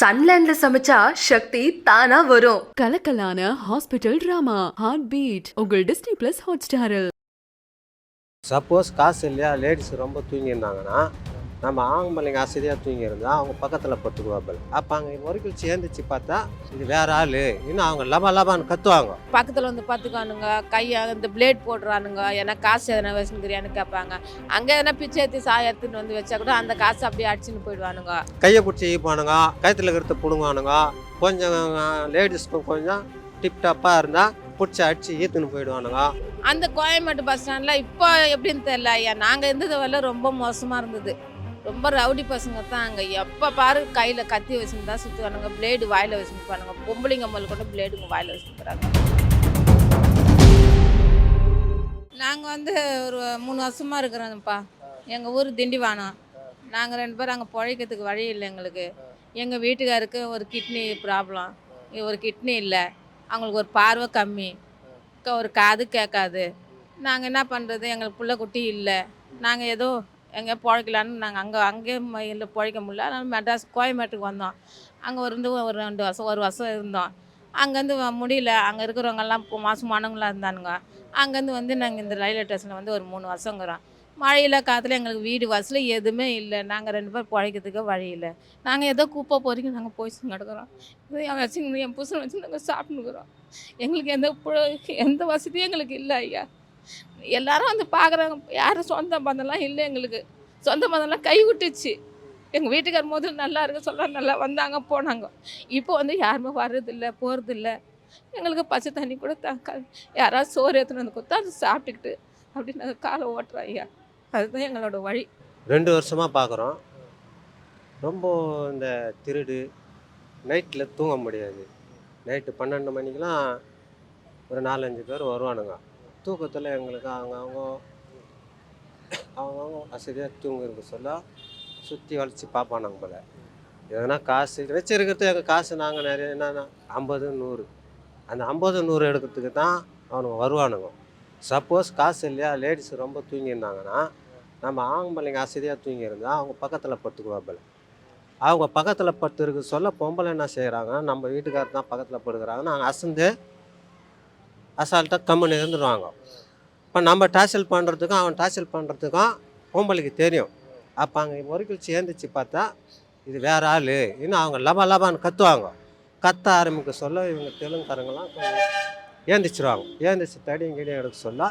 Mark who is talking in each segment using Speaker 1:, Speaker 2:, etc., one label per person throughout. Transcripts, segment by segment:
Speaker 1: சன்லேண்ட்ல சமைச்சா சக்தி தானா வரும்.
Speaker 2: கலக்கலான ஹாஸ்பிட்டல் டிராமா ஹார்ட் பீட் உங்கள் டிஸ்னி பிளஸ் ஹாட் ஸ்டாரில்
Speaker 3: சப்போஸ் காசு இல்லையா? லேடிஸ் ரொம்ப தூங்கியிருந்தாங்கன்னா நம்ம ஆம்பளைங்க அசதியாக தூங்கியிருந்தா அவங்க பக்கத்தில் படுத்துக்குவாப்பில் அப்போ அங்கே வரைக்கும் சேர்ந்துச்சு பார்த்தா இது வேற ஆள். இன்னும் அவங்க லபா லபான்னு கத்துவாங்க.
Speaker 4: பக்கத்தில் வந்து பார்த்துக்கானுங்க கையை இந்த பிளேட் போடுறானுங்க ஏன்னா காசு எதனா வச்சுக்கிறியான்னு கேட்பாங்க அங்கே எதனா பிச்சை ஏற்றி சாய எடுத்துன்னு வந்து வச்சா கூட அந்த காசு அப்படியே அடிச்சுன்னு போயிடுவானுங்க.
Speaker 3: கையை பிடிச்சி ஈப்பானுங்க கயத்தில் இருக்கிறத பிடுங்குவானுங்க. கொஞ்சம் லேடிஸ்க்கும் கொஞ்சம் டிப்டாப்பாக இருந்தால் பிடிச்சி அடித்து ஈத்துன்னு போயிடுவானுங்க.
Speaker 4: அந்த கோயம்பேட்டு பஸ் ஸ்டாண்டில் இப்போ எப்படின்னு தெரியல ஐயா. நாங்கள் இருந்தது வரல ரொம்ப மோசமாக இருந்தது. ரொம்ப ரவுடி பசங்க தான் அங்கே. எப்போ பாரு கையில் கத்தி வச்சுன்னு தான் சுற்றுவானுங்க பிளேடு வாயில் வச்சுன்னு போனாங்க பொம்பளைங்க முதல் கூட பிளேடுங்க வாயில் வச்சுன்னு போகிறாங்க நாங்கள் வந்து ஒரு மூணு வருஷமாக இருக்கிறோம்ப்பா. எங்கள் ஊர் திண்டிவானம். நாங்கள் ரெண்டு பேரும் அங்கே பிழைக்கிறதுக்கு வழி இல்லை எங்களுக்கு. எங்கள் வீட்டுக்காருக்கு ஒரு கிட்னி ப்ராப்ளம் ஒரு கிட்னி இல்லை. அவங்களுக்கு ஒரு பார்வை கம்மி. ஒரு காது கேட்காது. நாங்கள் என்ன பண்ணுறது எங்களுக்கு பிள்ளை குட்டி இல்லை. நாங்கள் ஏதோ எங்கே பிழைக்கலான்னு நாங்கள் அங்கே அங்கேயும் இல்லை பிழைக்க முடியல. அதனால் மெட்ராஸ் கோயம்பேட்டுக்கு வந்தோம். அங்கே இருந்து ஒரு ரெண்டு வருஷம் ஒரு வருஷம் இருந்தோம். அங்கேருந்து வ- முடியல. அங்கே இருக்கிறவங்கெல்லாம் இப்போ இருந்தானுங்க. அங்கேருந்து வந்து நாங்கள் இந்த ரயில்வே ஸ்டேஷனில் வந்து ஒரு மூணு வருஷங்கிறோம். மழையில் காற்றுல எங்களுக்கு வீடு வசதி எதுவுமே இல்லை. நாங்கள் ரெண்டு பேர் பிழைக்கிறதுக்கு வழி இல்லை. நாங்கள் ஏதோ குப்பை போகிறீங்க நாங்கள் போய் கிடக்குறோம். இது என் வச்சு என் புருஷன் வச்சு நாங்கள் சாப்பிட்டுக்கிறோம் எங்களுக்கு எந்த எந்த வசதியும் எங்களுக்கு இல்லை ஐயா. எல்லாரும் வந்து பார்க்குறாங்க யாரும் சொந்த பந்தம்லாம் இல்லை எங்களுக்கு. சொந்த பந்தம்லாம் கை விட்டுச்சு எங்கள் வீட்டுக்கார் முதல்ல நல்லா இருக்கு சொல்ல நல்லா வந்தாங்க போனாங்க. இப்போ வந்து யாருமே வர்றதில்ல போகிறதில்ல எங்களுக்கு பச்சை தண்ணி கூட தாக்க யாராவது சோறு எடுத்துன்னு வந்து கொடுத்தா அது சாப்பிட்டுக்கிட்டு அப்படின்னு நாங்கள் காலை ஓட்டுறோம் ஐயா. அதுதான் எங்களோட வழி.
Speaker 3: ரெண்டு வருஷமாக பார்க்குறோம் ரொம்ப இந்த திருடு நைட்டில் தூங்க முடியாது. நைட்டு பன்னெண்டு மணிக்கெலாம் ஒரு நாலஞ்சு பேர் வருவானுங்க. தூக்கத்தில் எங்களுக்கு அவங்க அவங்க அவங்கவுங்க வசதியாக தூங்குறது சொல்ல சுற்றி வளைச்சி பார்ப்பானுங்க போல். எதனா காசு வச்சிருக்கிறது எங்கள் காசு நாங்கள் நிறைய என்னன்னா ஐம்பது நூறு. அந்த ஐம்பது நூறு எடுக்கிறதுக்கு தான் அவனுங்க வருவானுங்க. சப்போஸ் காசு இல்லையா லேடிஸ் ரொம்ப தூங்கியிருந்தாங்கன்னா நம்ம ஆம்பளைங்க அசதியாக தூங்கியிருந்தா அவங்க பக்கத்தில் படுத்துக்குவாப்பில் அவங்க பக்கத்தில் படுத்துருக்கு சொல்ல பொம்பளை என்ன செய்கிறாங்க நம்ம வீட்டுக்காரர் தான் பக்கத்தில் படுக்கிறாங்க. நாங்கள் அசந்து அசால்ட்டாக கம்முன்னு இருந்துருவாங்க. இப்போ நம்ம டார்ச்சல் பண்ணுறதுக்கும் அவன் டார்ச்சல் பண்ணுறதுக்கும் பொம்பளைக்கு தெரியும். அப்போ அங்கே முறைகள் சேர்ந்துச்சு பார்த்தா இது வேற ஆள். இன்னும் அவங்க லபா லபான்னு கத்துவாங்க. கத்த ஆரம்பிக்க சொல்ல இவங்க தெலுங்குக்காரங்களாம் ஏந்திச்சிருவாங்க ஏந்திச்சு தடியும் கிடியும் எடுக்க சொல்ல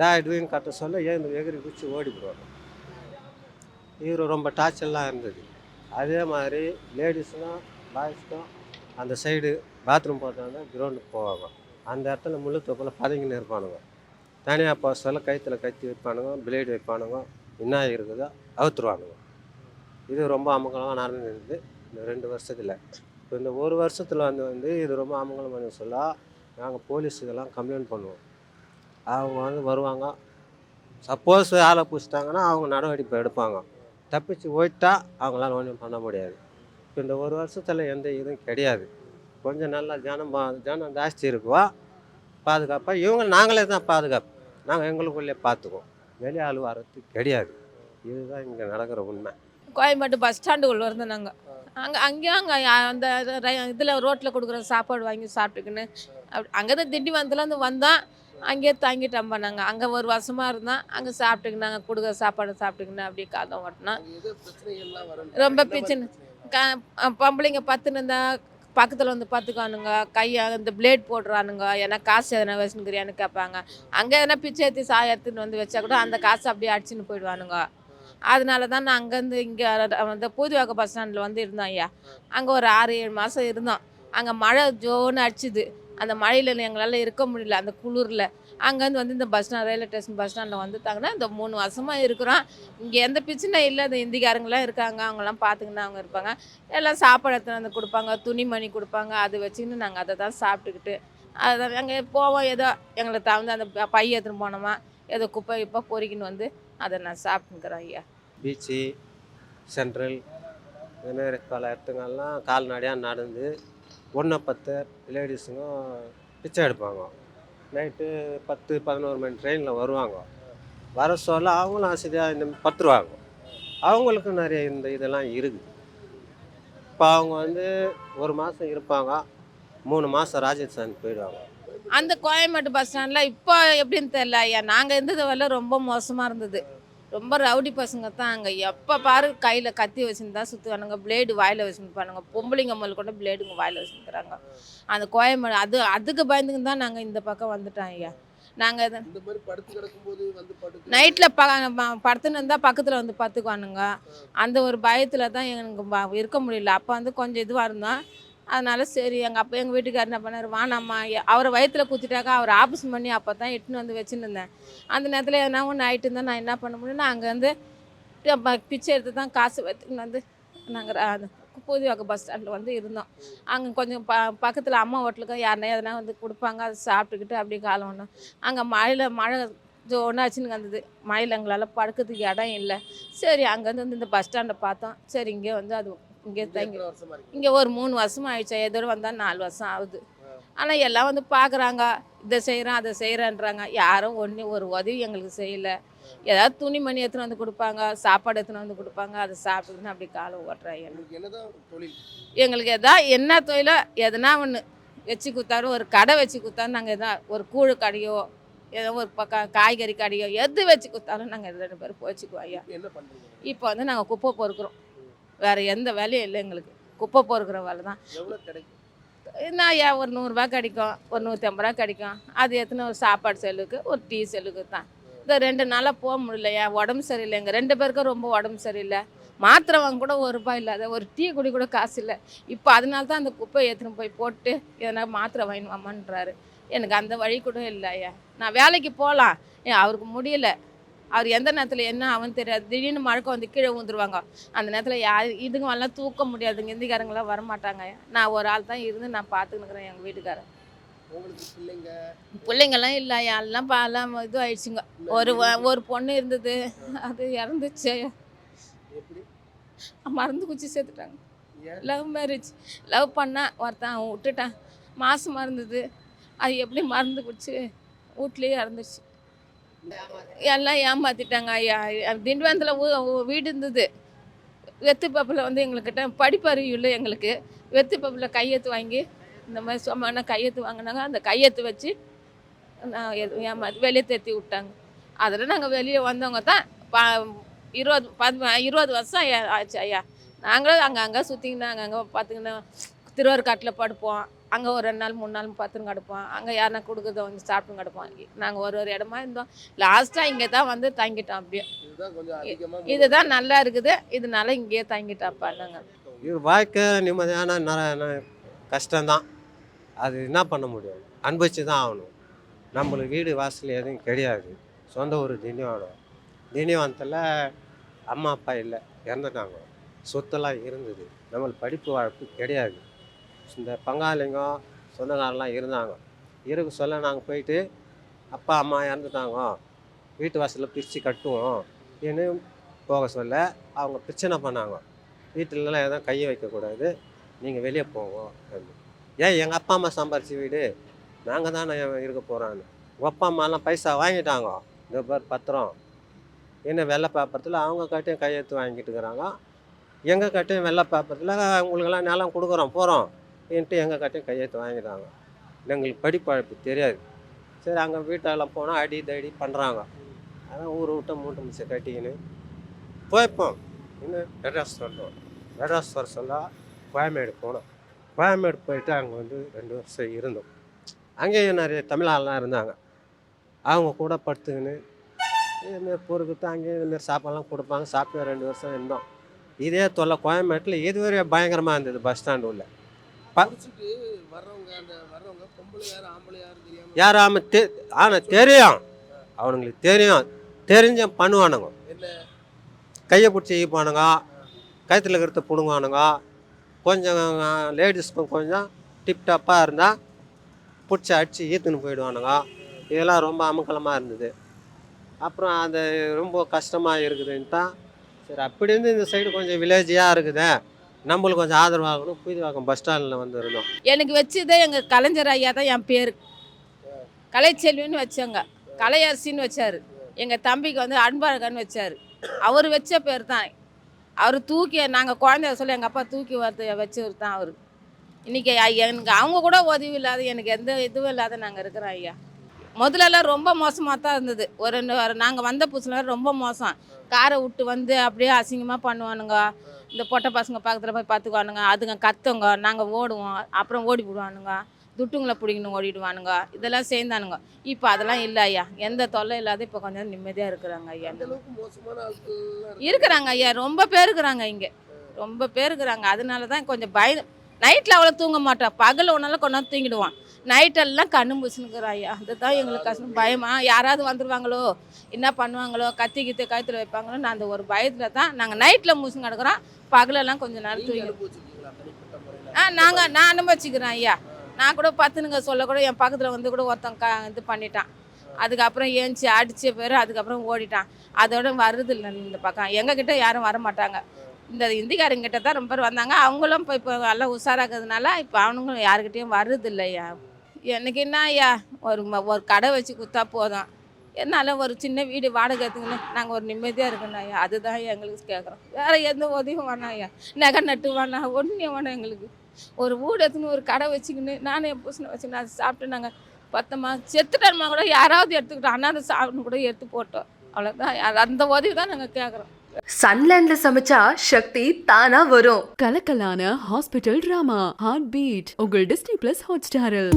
Speaker 3: டாய்டுன்னு கட்ட சொல்ல ஏந்து எகிரி குச்சி ஓடி போடுவாங்க இவர் ரொம்ப டார்ச்சர்லாம் இருந்தது. அதே மாதிரி லேடிஸ்னால் பாய்ஸ்க்கும் அந்த சைடு பாத்ரூம் போட்டாங்க கிரவுண்டுக்கு போவாங்க. அந்த இடத்துல முள்ளு தொப்பில் பதங்கின்னு இருப்பானுங்க. தனியாக போக சொல்ல கத்தி வைப்பானுங்க பிளேடு வைப்பானுங்க என்ன இருக்குதோ அவுத்துருவானுங்க. இது ரொம்ப அமங்கலமாக நடந்துருந்தது இந்த ரெண்டு வருஷத்தில். இப்போ இந்த ஒரு வருஷத்தில் வந்து வந்து இது ரொம்ப அமங்கலம் பண்ணி சொல்ல நாங்கள் போலீஸுக்கெல்லாம் கம்ப்ளைண்ட் பண்ணுவோம். அவங்க வந்து வருவாங்க. சப்போஸ் ஆளை பிடிச்சிட்டாங்கன்னா அவங்க நடவடிக்கை எடுப்பாங்க. தப்பிச்சு போயிட்டா அவங்களால ஒன்றும் பண்ண முடியாது. இப்போ இந்த ஒரு வருஷத்தில் எந்த இதுவும் கிடையாது. கொஞ்சம் நல்லா ஜனம் ஜனம் ஜாஸ்தி இருக்குவா? பாதுகாப்பாக இவங்க நாங்களே தான் பாதுகாப்பு. நாங்கள் எங்களுக்குள்ளே பார்த்துக்குவோம் வெளியே ஆள் வர்றது கிடையாது. இதுதான் இங்கே நடக்கிற உண்மை.
Speaker 4: கோயம்பேட்டு பஸ் ஸ்டாண்டு உள்ள இருந்தோம் நாங்கள் அங்கே அங்கேயும் அங்கே அந்த இதில் ரோட்டில் கொடுக்குற சாப்பாடு வாங்கி சாப்பிட்டுக்கின்னு அப்படி அங்கே தான் திண்டிவனத்துலேருந்து வந்தோம் அங்கேயே தங்கிட்டோம் நாங்கள் அங்கே ஒரு வருஷமாக இருந்தோம் அங்கே சாப்பிட்டுக்கின்னு நாங்கள் கொடுக்குற சாப்பாடு சாப்பிட்டுக்கின்னு அப்படியே காலம் ஓட்டினோம் ரொம்ப பிரச்சனை. க பொம்பளைங்க பத்துன்னு இருந்தா பக்கத்தில் வந்து பார்த்துக்கானுங்க கையை இந்த பிளேட் போடுறானுங்க. ஏன்னா காசு எதனா வச்சுக்கிறியான்னு கேட்பாங்க அங்கே எதனா பிச்சை ஏற்றி சாய எடுத்துன்னு வந்து வச்சா கூட அந்த காசு அப்படியே அடிச்சுன்னு போயிடுவானுங்க. அதனால தான் நான் அங்கேருந்து இங்கே வந்து பூதிவாக்க பஸ் ஸ்டாண்டில் வந்து இருந்தோம் ஐயா. அங்கே ஒரு ஆறு ஏழு மாதம் இருந்தோம். அங்கே மழை ஜோன்னு அடிச்சுது. அந்த மழையில் எங்களால் இருக்க முடியல. அந்த குளிரில். அங்கேருந்து வந்து இந்த bus stand railway station bus ஸ்டாண்டில் வந்துட்டாங்கன்னா இந்த மூணு வருஷமாக இருக்கிறோம். இங்கே எந்த பிரச்சனை இல்லை. இந்த இந்திக்காரங்களாம் இருக்காங்க. அவங்களாம் பார்த்துக்கின்னு அவங்க இருப்பாங்க. எல்லாம் சாப்பாடு எடுத்துகிட்டு வந்து கொடுப்பாங்க. துணிமணி கொடுப்பாங்க. அது வச்சுக்கின்னு நாங்கள் அதை தான் சாப்பிட்டுக்கிட்டு அதை அங்கே போவோம். ஏதோ எங்களுக்கு தகுந்த அந்த ப- பை எடுத்துன்னு போனோமா ஏதோ குப்பை இப்போ பொறிக்கின்னு வந்து அதை நான் சாப்பிட்டுக்கிறேன் ஐயா.
Speaker 3: பீச்சு சென்ட்ரல் இதுமாரி பல இடத்துங்கள்லாம் கால்நடையாக நடந்து ஒன்றை பத்து லேடிஸுங்க பிச்சை எடுப்பாங்க. நைட்டு பத்து பதினோரு மணி ட்ரெயினில் வருவாங்க. வர சொல்ல அவங்களும் வசதியாக இந்த பத்துருவாங்க. அவங்களுக்கும் நிறைய இந்த இதெல்லாம் இருக்குது இப்போ அவங்க வந்து ஒரு மாதம் இருப்பாங்க. மூணு மாதம் ராஜஸ்தான் போயிடுவாங்க.
Speaker 4: அந்த கோயம்பேட்டு பஸ் ஸ்டாண்டில் இப்போ எப்படின்னு தெரியல ஐயா. நாங்கள் இருந்தது வரல ரொம்ப மோசமாக இருந்தது. ரொம்ப ரவுடி பசங்க தான் அங்கே. எப்போ பாரு கையில் கத்தி வச்சுன்னு தான் சுற்றுவானுங்க பிளேடு வாயில் வச்சுருப்பானுங்க. பொம்பளைங்க முதல் கூட பிளேடுங்க வாயில் வச்சுருக்குறாங்க. அந்த கோயம்பேடு அது அதுக்கு பயந்துக்கு தான் நாங்கள் இந்த பக்கம் வந்துட்டோம் ஐயா. நாங்கள் நைட்டில் ப படுத்துன்னு இருந்தால் பக்கத்தில் வந்து பார்த்துக்குவானுங்க அந்த ஒரு பயத்தில் தான் எனக்கு ப- இருக்க முடியல. அப்போ வந்து கொஞ்சம் இதுவாக இருந்தோம் அதனால சரி எங்கள் அப்பா எங்கள் வீட்டுக்காரர் என்ன பண்ணார் வா நம்ம அவரை வயித்துல குத்திட்டாக்கா அவர் ஆப்ரேஷன் பண்ணி அப்போ தான் எட்டுன்னு வந்து வச்சுன்னு இருந்தேன். அந்த நேரத்தில் எதனா ஒன்று ஆகிட்டு இருந்தால் நான் என்ன பண்ண முடியும்னா அங்கே வந்து பிச்சை எடுத்து தான் காசு வைத்துன்னு வந்து நாங்கள் புதிவாக்க பஸ் ஸ்டாண்டில் வந்து இருந்தோம். அங்கே கொஞ்சம் ப பக்கத்தில் அம்மா ஹோட்டலுக்கு யாருனா எதனா வந்து கொடுப்பாங்க அதை சாப்பிட்டுக்கிட்டு அப்படியே காலம் ஒன்றும் அங்கே மழையில் மழை ஒன்றாச்சுன்னு வந்தது. மழையில் எங்களால் படுக்கிறதுக்கு இடம் இல்லை. சரி அங்கேருந்து வந்து இந்த பஸ் ஸ்டாண்டை பார்த்தோம். சரி இங்கே வந்து அது இங்கே தங்கி இங்கே ஒரு மூணு வருஷம் ஆயிடுச்சு. எதோ வந்தால் நாலு வருஷம் ஆகுது. ஆனால் எல்லாம் வந்து பார்க்குறாங்க இதை செய்கிறோம் அதை செய்கிறேன்றாங்க யாரும் ஒன்று ஒரு உதவி எங்களுக்கு செய்யலை. ஏதாவது துணிமணி எடுத்துன்னு வந்து கொடுப்பாங்க சாப்பாடு எடுத்துன்னு வந்து கொடுப்பாங்க. அதை சாப்பிட்டுன்னு அப்படி காலம் ஓட்டுறாங்க எங்களுக்கு எதா என்ன தொழிலோ எதனா ஒன்று வச்சு கொடுத்தாலும் ஒரு கடை வச்சு கொடுத்தாலும் நாங்கள் எதா ஒரு கூழு கடையோ ஏதோ ஒரு பக்கம் காய்கறி கடையோ எது வச்சு கொடுத்தாலும் நாங்கள் ரெண்டு பேரும் போச்சுக்குவோம் ஐயா. இப்போ வந்து நாங்கள் குப்பை பொறுக்கிறோம். வேறு எந்த வேலையும் இல்லை எங்களுக்கு. குப்பை பொறுக்கிற வேலை தான். என்ன ஐயா ஒரு நூறுரூபா கிடைக்கும்? ஒரு நூற்றி ஐம்பது ரூபா கிடைக்கும். அது எத்தனை ஒரு சாப்பாடு செல்லுக்கு? ஒரு டீ செல்லுக்கு தான். இந்த ரெண்டு நாளாக போக முடியலையா உடம்பு சரியில்லை. எங்கள் ரெண்டு பேருக்கும் ரொம்ப உடம்பு சரியில்லை. மாத்திரை வாங்க கூட ஒரு ரூபாய் இல்லாத ஒரு டீ குடி கூட காசு இல்லை. இப்போ அதனால தான் அந்த குப்பையை எடுத்துன்னு போய் போட்டு எதனா மாத்திரை வாங்கின்னு வாமான்றாரு எனக்கு அந்த வழி கூட இல்லை ஐயா நான் வேலைக்கு போகலாம். ஏன் அவருக்கு முடியல. அவர் எந்த நேரத்தில் என்ன அவன் தெரியாது. திடீர்னு மழக்கம் வந்து கீழே ஊந்துருவாங்க அந்த நேரத்தில் யார் இதுங்க எல்லாம் தூக்க முடியாதுங்க இந்திக்காரங்களாம் வரமாட்டாங்க. நான் ஒரு ஆள் தான் இருந்து நான் பார்த்துன்னுக்குறேன் எங்கள்
Speaker 5: உங்களுக்கு பிள்ளைங்க?
Speaker 4: பிள்ளைங்கெல்லாம் இல்லை. எல்லாம் எல்லாம் இது ஆயிடுச்சுங்க. ஒரு ஒரு பொண்ணு இருந்தது. அது இறந்துச்சு. மறந்து குச்சி சேர்த்துட்டாங்க. லவ் மேரேஜ் லவ் பண்ணா ஒருத்தன் அவன் விட்டுட்டான். மாசமா இருந்தது அது எப்படி மறந்து குடிச்சு வீட்லேயே இறந்துச்சு எல்லாம் ஏமாத்திட்டாங்க. ஐயா திண்டிவனத்தில் வீடு இருந்தது. வெத்து பப்பில் வந்து எங்கள்கிட்ட படிப்பறிவு இல்லை எங்களுக்கு. வெத்து பப்பில் கையெழுத்து வாங்கி இந்த மாதிரி சொமான கையெழுத்து வாங்கினாங்க. அந்த கையெழுத்து வச்சு நான் எது- ஏமாத்தி வெளியே தேத்தி விட்டாங்க. அதில் நாங்கள் வெளியே வந்தவங்க தான் பா இருபது பது இருபது வருஷம் ஐயா ஆச்சு ஐயா. நாங்களும் அங்கே அங்கே அங்கங்கே அங்கே திருவாரூர் காட்டில் படுப்போம். அங்கே ஒரு ரெண்டு நாள் மூணு நாள் பார்த்துன்னு கிடப்போம். அங்கே யாருனா கொடுக்குறத வந்து சாப்பிட்டு கிடப்போம். நாங்கள் ஒரு ஒரு இடமா இருந்தோம். லாஸ்ட்டாக இங்கே தான் வந்து தங்கிட்டோம் அப்படியே.
Speaker 5: இதுதான் கொஞ்சம் அதிகமா
Speaker 4: இதுதான் நல்லா இருக்குது. இதனால இங்கேயே தங்கிட்டாப்பா நாங்கள்
Speaker 3: இது வாழ்க்கை நிம்மதியான கஷ்டம்தான். அது என்ன பண்ண முடியும்? அனுபவிச்சு தான் ஆகணும். நம்மளுக்கு வீடு வாசல் எதுவும் கிடையாது. சொந்த ஊர் திண்டிவனம். திண்டிவனத்தில் அம்மா அப்பா இல்லை இறந்துட்டாங்க. சொத்தெல்லாம் இருந்தது. நம்மளுக்கு படிப்பு வாழ்ப்பு கிடையாது. இந்த பங்காளிங்க சொந்தக்காரெல்லாம் இருந்தாங்க. இருக்க சொல்ல நாங்கள் போயிட்டு அப்பா அம்மா இறந்துட்டாங்க. வீட்டு வாசலில் பிரித்து கட்டுவோம் ஏன்னு போக சொல்ல அவங்க பிரச்சனை பண்ணாங்க. வீட்டிலலாம் எதுவும் கையை வைக்கக்கூடாது. நீங்கள் வெளியே போவோம் அப்படின்னு. ஏன் எங்கள் அப்பா அம்மா சம்பாரிச்சு வீடு? நாங்கள் தானே இருக்க போகிறான்னு உங்கள் அப்பா அம்மாலாம் பைசா வாங்கிட்டாங்க. இந்த பேர் பத்திரம். என்ன வெள்ளை பேப்பரத்தில் அவங்க கட்டையும் கையெழுத்து வாங்கிட்டு இருக்கிறாங்க. எங்கள் கட்டையும் வெள்ளை பேப்பரத்தில் உங்களுக்கெல்லாம் நிலம் கொடுக்குறோம் போகிறோம் என்ட்டு எங்கள் கட்டையும் கையெழுத்து வாங்கிட்டாங்க. எங்களுக்கு படிப்பழப்பு தெரியாது. சரி அங்கே வீட்டெல்லாம் போனால் அடி தடி பண்ணுறாங்க அதான் ஊரை விட்டு மூட்டை மிச்சை கட்டிக்கின்னு போய்ப்போம். இன்னும் மெட்ராஸ் சொல்லணும் மெட்ராஸ் வர சொல்ல கோயம்பேடு போனோம். கோயம்பேடு போயிட்டு அங்கே வந்து ரெண்டு வருஷம் இருந்தோம். அங்கேயும் நிறைய தமிழ் ஆள்லாம் இருந்தாங்க. அவங்க கூட படுத்துக்கின்னு இதுமாரி பொறுக்கிட்டு அங்கேயும் இதுமாரி சாப்பாடுலாம் கொடுப்பாங்க. சாப்பிட்டு ரெண்டு வருஷம் இருந்தோம். இதே தொல்லை கோயம்பேட்டில் இதுவரை பயங்கரமாக இருந்தது பஸ் ஸ்டாண்டு உள்ள.
Speaker 5: யாரு
Speaker 3: யாராம தெ ஆனால் தெரியும். அவனுங்களுக்கு தெரியும். தெரிஞ்ச பண்ணுவானுங்க. கையை பிடிச்சி ஈப்பானுங்க கழுத்தில் இருக்கிறத பிடுங்குவானுங்க. கொஞ்சம் லேடிஸ்க்கும் கொஞ்சம் டிப்டாப்பாக இருந்தால் பிடிச்சி அடித்து ஈத்துன்னு போயிடுவானுங்க. இதெல்லாம் ரொம்ப அமக்கலமாக இருந்தது. அப்புறம் அது ரொம்ப கஷ்டமாக இருக்குதுன்னு தான் சரி அப்படி இருந்து இந்த சைடு கொஞ்சம் வில்லேஜியாக இருக்குது. நம்மளுக்கு கொஞ்சம் ஆதரவாகணும் புதிவாக்கம் பஸ் ஸ்டாண்டில் வந்து இருந்தோம்.
Speaker 4: எனக்கு வச்சதே எங்கள் கலைஞர் ஐயா தான் என் பேர். கலைச்செல்வின்னு வச்சாங்க கலையரசின்னு வச்சார். எங்கள் தம்பிக்கு வந்து அன்பழகன் வச்சார். அவர் வச்ச பேர் தான். அவர் தூக்கி நாங்கள் குழந்தைய சொல்லி எங்கள் அப்பா தூக்கி வரது வச்சவர் தான் அவர். இன்றைக்கி எனக்கு அவங்க கூட உதவி இல்லாத எனக்கு எந்த இதுவும் இல்லாத நாங்கள் இருக்கிறோம் ஐயா. முதல்லலாம் ரொம்ப மோசமாக தான் இருந்தது. ஒரு ரெண்டு நாங்கள் வந்த புதுசுல ரொம்ப மோசம். காரை விட்டு வந்து அப்படியே அசிங்கமாக பண்ணுவானுங்க. இந்த பொட்டை பசங்க பக்கத்தில் போய் பார்த்துக்குவானுங்க. அதுங்க கத்துங்க நாங்கள் ஓடுவோம். அப்புறம் ஓடி போடுவானுங்க. துட்டுங்களை பிடிக்கணும் ஓடிடுவானுங்க. இதெல்லாம் சேர்ந்தானுங்க. இப்போ அதெல்லாம் இல்லை ஐயா. எந்த தொல்லை இல்லாத இப்போ கொஞ்சம் நிம்மதியாக இருக்கிறாங்க ஐயா. இருக்கிறாங்க ஐயா. ரொம்ப பேர் இருக்கிறாங்க இங்கே. ரொம்ப பேர் இருக்கிறாங்க. அதனால தான் கொஞ்சம் பய நைட்டில் அவ்வளோ தூங்க மாட்டோம் பகல் ஒன்றாலும் கொண்டாந்து தூங்கிடுவான். நைட்டெல்லாம் கண்ணு முசுனுக்குறோம் ஐயா அதுதான் எங்களுக்கு கஷ்டம். பயமா? யாராவது வந்துடுவாங்களோ என்ன பண்ணுவாங்களோ? கத்தி கித்தி கழுத்தில் வைப்பாங்களோ? நான் அந்த ஒரு பயத்தில் தான் நாங்கள் நைட்டில் முசுங்க கிடக்குறோம். பகலெல்லாம் கொஞ்சம் நேரம்
Speaker 5: நீங்க
Speaker 4: தூங்கி
Speaker 5: அனுபவிச்சிருக்கீங்களா? தனிப்பட்ட முறையில்?
Speaker 4: ஆ நாங்கள் நான் அனுபவிச்சுக்கிறேன் ஐயா நான் கூட பத்துனுங்க சொல்ல கூட என் பக்கத்தில் வந்து கூட ஒருத்தன் க இது பண்ணிட்டான். அதுக்கப்புறம் ஏஞ்சி அடித்த பேர் அதுக்கப்புறம் ஓடிட்டான். அதோட வருது இல்லை இந்த பக்கம். எங்ககிட்ட யாரும் வர மாட்டாங்க இந்த இந்திக்காரங்கிட்ட தான் ரொம்ப பேர் வந்தாங்க. அவங்களும் இப்போ இப்போ எல்லாம் உஷாராக்கிறதுனால இப்போ அவனுங்களும் யாருக்கிட்டேயும் வர்றது இல்லையா எனக்கு என்ன ஐயா? ஒரு ம- ஒரு கடை வச்சு கொடுத்தா போதும். என்னால் ஒரு சின்ன வீடு வாடகை எடுத்துக்கின்னு நாங்கள் ஒரு நிம்மதியாக இருக்கணும் ஐயா. அதுதான் எங்களுக்கு கேட்குறோம் வேறு எந்த உதவியும் வேணாம் ஐயா. நகை நட்டு வேணாம். ஒன்றும் வேணாம் எங்களுக்கு. ஒரு வீடு எடுத்துன்னு ஒரு கடை வச்சுக்கின்னு நானே என் புருஷனை வச்சுக்கின்னு அதை சாப்பிட்டு நாங்கள் பத்தமா செத்துட்டோமா கூட யாராவது எடுத்துக்கிட்டோம் அண்ணாந்து சாப்பிட்னு கூட எடுத்து போட்டோம். அவ்வளோதான் அந்த உதவி தான் நாங்கள் கேட்குறோம்
Speaker 1: சன்லேண்ட்ல சமைச்சா சக்தி தானா வரும்.
Speaker 2: கலக்கலான ஹாஸ்பிட்டல் டிராமா ஹார்ட் பீட் உங்கள் டிஸ்னி பிளஸ் ஹாட் ஸ்டாரில்